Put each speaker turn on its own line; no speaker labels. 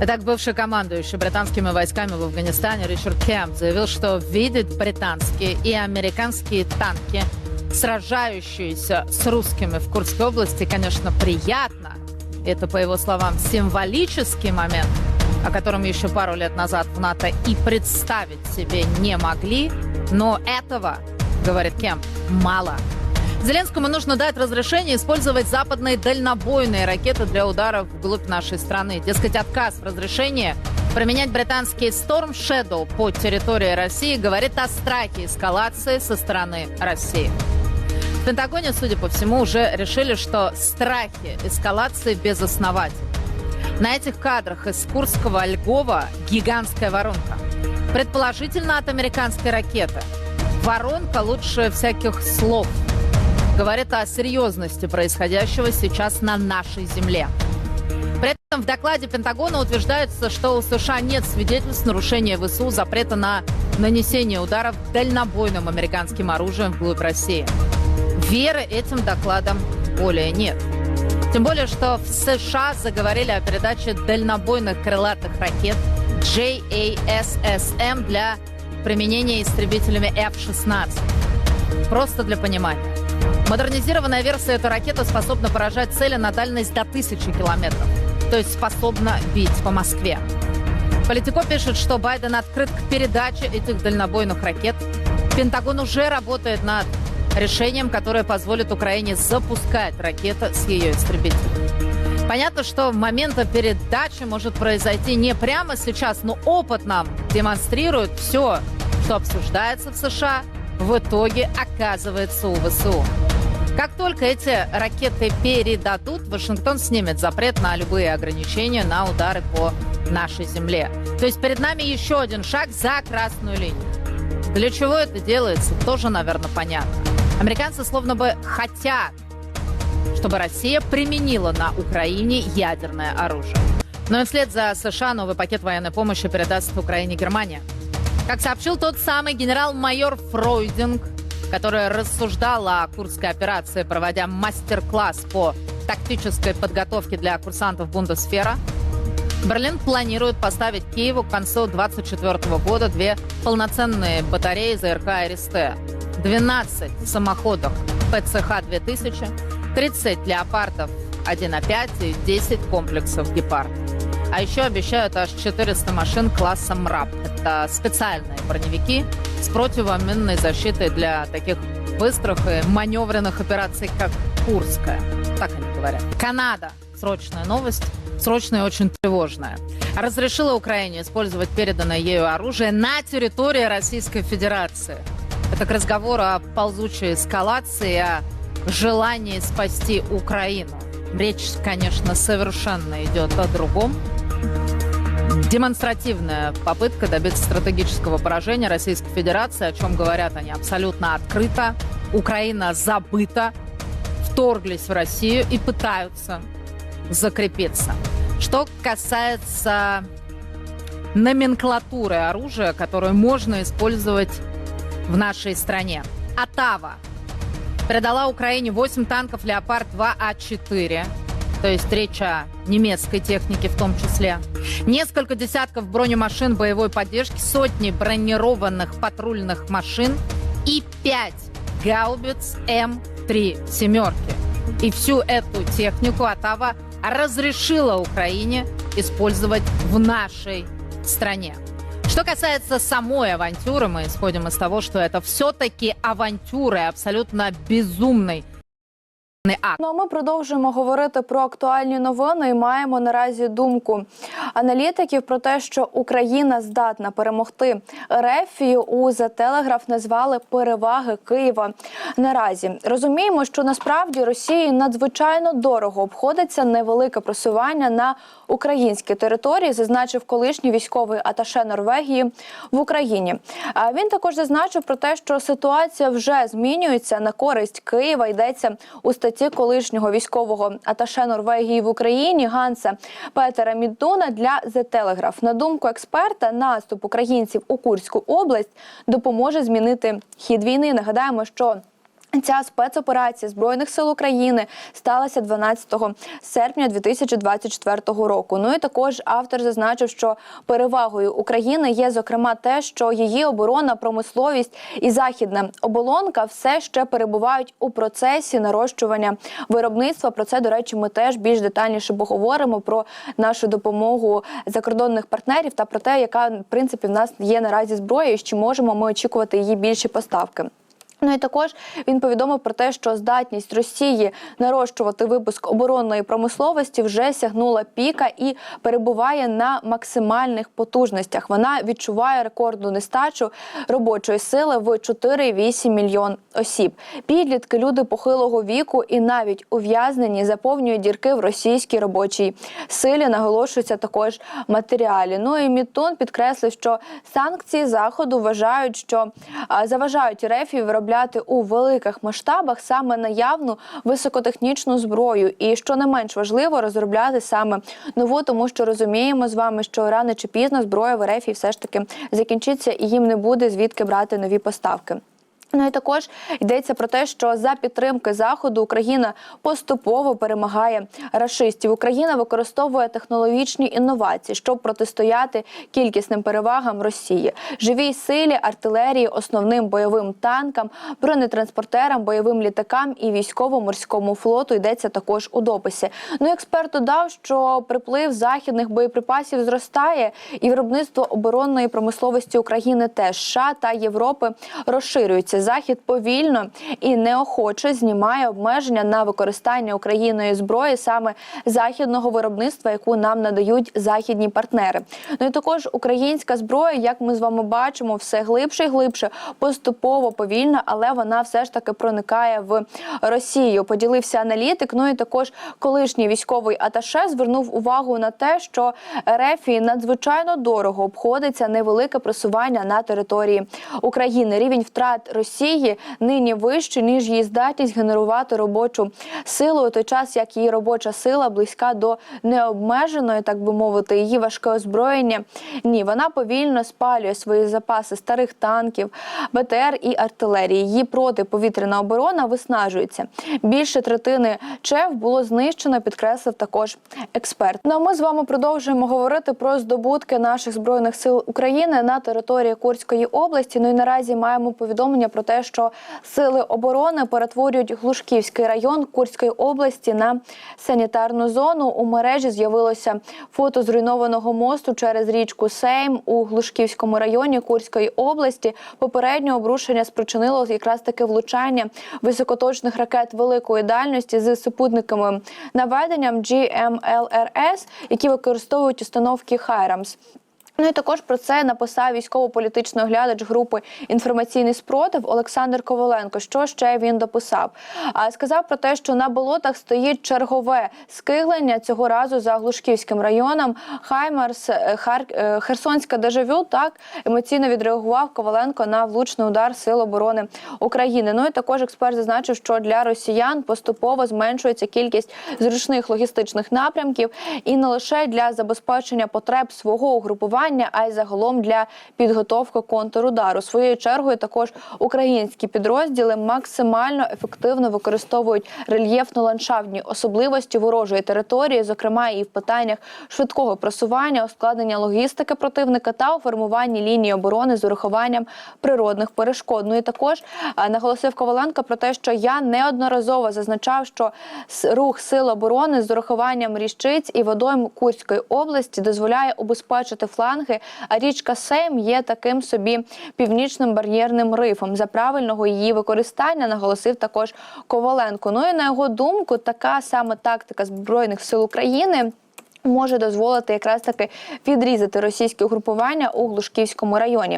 Итак, бывший командующий британскими войсками в Афганистане Ричард Кемп заявил, что видит британские и американские танки, сражающиеся с русскими в Курской области, конечно, приятно. Это, по его словам, символический момент, о котором еще пару лет назад в НАТО и представить себе не могли. Но этого, говорит Кемп, мало. Зеленскому нужно дать разрешение использовать западные дальнобойные ракеты для ударов вглубь нашей страны. Дескать, отказ в разрешении применять британский Storm Shadow по территории России говорит о страхе эскалации со стороны России. В Пентагоне, судя по всему, уже решили, что страхи эскалации безосновательны. На этих кадрах из Курского Льгова гигантская воронка. Предположительно от американской ракеты. Воронка лучше всяких слов – говорит о серьезности происходящего сейчас на нашей земле. При этом в докладе Пентагона утверждается, что у США нет свидетельств нарушения ВСУ запрета на нанесение ударов дальнобойным американским оружием вглубь России. Веры этим докладам более нет. Тем более, что в США заговорили о передаче дальнобойных крылатых ракет JASSM для применения истребителями F-16. Просто для понимания. Модернизированная версия этой ракеты способна поражать цели на дальность до тысячи километров. То есть способна бить по Москве. Политико пишет, что Байден открыт к передаче этих дальнобойных ракет. Пентагон уже работает над решением, которое позволит Украине запускать ракеты с ее истребителей. Понятно, что в момент передачи может произойти не прямо сейчас, но опыт нам демонстрирует все, что обсуждается в США, в итоге оказывается у ВСУ. Как только эти ракеты передадут, Вашингтон снимет запрет на любые ограничения на удары по нашей земле. То есть перед нами еще один шаг за красную линию. Для чего это делается, тоже, наверное, понятно. Американцы словно бы хотят, чтобы Россия применила на Украине ядерное оружие. Но и вслед за США новый пакет военной помощи передаст Украине Германия. Как сообщил тот самый генерал-майор Фройдинг, который рассуждал о курской операции, проводя мастер-класс по тактической подготовке для курсантов Бундесфера, Берлин планирует поставить Киеву к концу 2024 года две полноценные батареи ЗРК РСТ, 12 самоходов ПЦХ-2000, 30 леопардов 1А5 и 10 комплексов «Гепард». А еще обещают аж 400 машин класса МРАП. Это специальные броневики с противоминной защитой для таких быстрых и маневренных операций, как Курская. Так они говорят. Канада. Срочная новость. Срочная и очень тревожная. Разрешила Украине использовать переданное ею оружие на территории Российской Федерации. Это к разговору о ползучей эскалации, о желании спасти Украину. Речь, конечно, совершенно идет о другом. Демонстративная попытка добиться стратегического поражения Российской Федерации, о чем говорят они абсолютно открыто. Украина забыта, вторглись в Россию и пытаются закрепиться. Что касается номенклатуры оружия, которую можно использовать в нашей стране. Атава передала Украине 8 танков «Леопард-2А4», то есть о немецкой технике в том числе. Несколько десятков бронемашин боевой поддержки, сотни бронированных патрульных машин и пять гаубиц М3 «семерки». И всю эту технику Атава разрешила Украине использовать в нашей стране. Что касается самой авантюры, мы исходим из того, что это все-таки авантюры абсолютно безумной акт.
Ну а ми продовжуємо говорити про актуальні новини і маємо наразі думку аналітиків про те, що Україна здатна перемогти Рефію у The Telegraph назвали переваги Києва. Наразі розуміємо, що насправді Росії надзвичайно дорого обходиться невелике просування на українській території, зазначив колишній військовий аташе Норвегії в Україні. А він також зазначив про те, що ситуація вже змінюється на користь Києва. Йдеться у статті колишнього військового аташе Норвегії в Україні Ганса Петера Міддуна для The Telegraph. На думку експерта, наступ українців у Курську область допоможе змінити хід війни. Нагадаємо, що Ця спецоперація збройних сил України сталася 12 серпня 2024 року. Ну і також автор зазначив, що перевагою України є зокрема те, що її оборона, промисловість і західна оболонка все ще перебувають у процесі нарощування виробництва. Про це до речі, ми теж більш детальніше поговоримо про нашу допомогу закордонних партнерів та про те, яка в принципі в нас є наразі зброя, і чи можемо ми очікувати її більші поставки. Ну і також він повідомив про те, що здатність Росії нарощувати випуск оборонної промисловості вже сягнула піка і перебуває на максимальних потужностях. Вона відчуває рекордну нестачу робочої сили в 4,8 мільйон осіб. Підлітки, люди похилого віку і навіть ув'язнені заповнюють дірки в російській робочій силі. Наголошується також матеріалі. Ну і Мітон підкреслив, що санкції заходу вважають, що заважають РФ виробляти у великих масштабах саме наявну високотехнічну зброю, і що не менш важливо розробляти саме нову, тому що розуміємо з вами, що рано чи пізно зброя в РФ все ж таки закінчиться, і їм не буде звідки брати нові поставки. Ну і також йдеться про те, що за підтримки заходу Україна поступово перемагає рашистів. Україна використовує технологічні інновації, щоб протистояти кількісним перевагам Росії, живій силі, артилерії, основним бойовим танкам, бронетранспортерам, бойовим літакам і військово-морському флоту. Йдеться також у дописі. Ну експерт додав, що приплив західних боєприпасів зростає, і виробництво оборонної промисловості України теж США та Європи розширюється. Захід повільно і неохоче знімає обмеження на використання Україною зброї саме західного виробництва, яку нам надають західні партнери. Ну і також українська зброя, як ми з вами бачимо, все глибше і глибше, поступово повільно, але вона все ж таки проникає в Росію. Поділився аналітик. Ну і також колишній військовий аташе звернув увагу на те, що РФ надзвичайно дорого обходиться невелике просування на території України. Рівень втрат Росії нині вищий, ніж її здатність генерувати робочу силу, у той час як її робоча сила близька до необмеженої, так би мовити, її важке озброєння. Ні, вона повільно спалює свої запаси старих танків, БТР і артилерії. Її протиповітряна оборона виснажується. Більше третини ЧЕВ було знищено, підкреслив також експерт. Ну а ми з вами продовжуємо говорити про здобутки наших збройних сил України на території Курської області. Ну і наразі маємо повідомлення про те, що сили оборони перетворюють Глушківський район Курської області на санітарну зону. У мережі з'явилося фото зруйнованого мосту через річку Сейм у Глушківському районі Курської області. Попереднє обрушення спричинило якраз таке влучання високоточних ракет великої дальності з супутниковим наведенням GMLRS, які використовують установки Хайрамс. Ну і також про це написав військово-політичний оглядач групи інформаційний спротив Олександр Коваленко. Що ще він дописав? А сказав про те, що на болотах стоїть чергове скиглення цього разу за Глушківським районом. Хаймарс е, Хар... е, Херсонська дежавю так емоційно відреагував Коваленко на влучний удар Сил оборони України. Ну і також експерт зазначив, що для росіян поступово зменшується кількість зручних логістичних напрямків і не лише для забезпечення потреб свого угрупування а й загалом для підготовки контрудару. Своєю чергою також українські підрозділи максимально ефективно використовують рельєфно-ландшафтні особливості ворожої території, зокрема і в питаннях швидкого просування, ускладнення логістики противника та у формуванні лінії оборони з урахуванням природних перешкод. Ну і також наголосив Коваленко про те, що я неодноразово зазначав, що рух сил оборони з урахуванням річиць і водойм Курської області дозволяє убезпечити фланги, а річка Сейм є таким собі північним бар'єрним рифом. За правильного її використання наголосив також Коваленко. Ну і на його думку, така саме тактика збройних сил України. Може дозволити якраз таки відрізати російське угрупування у Глушківському районі.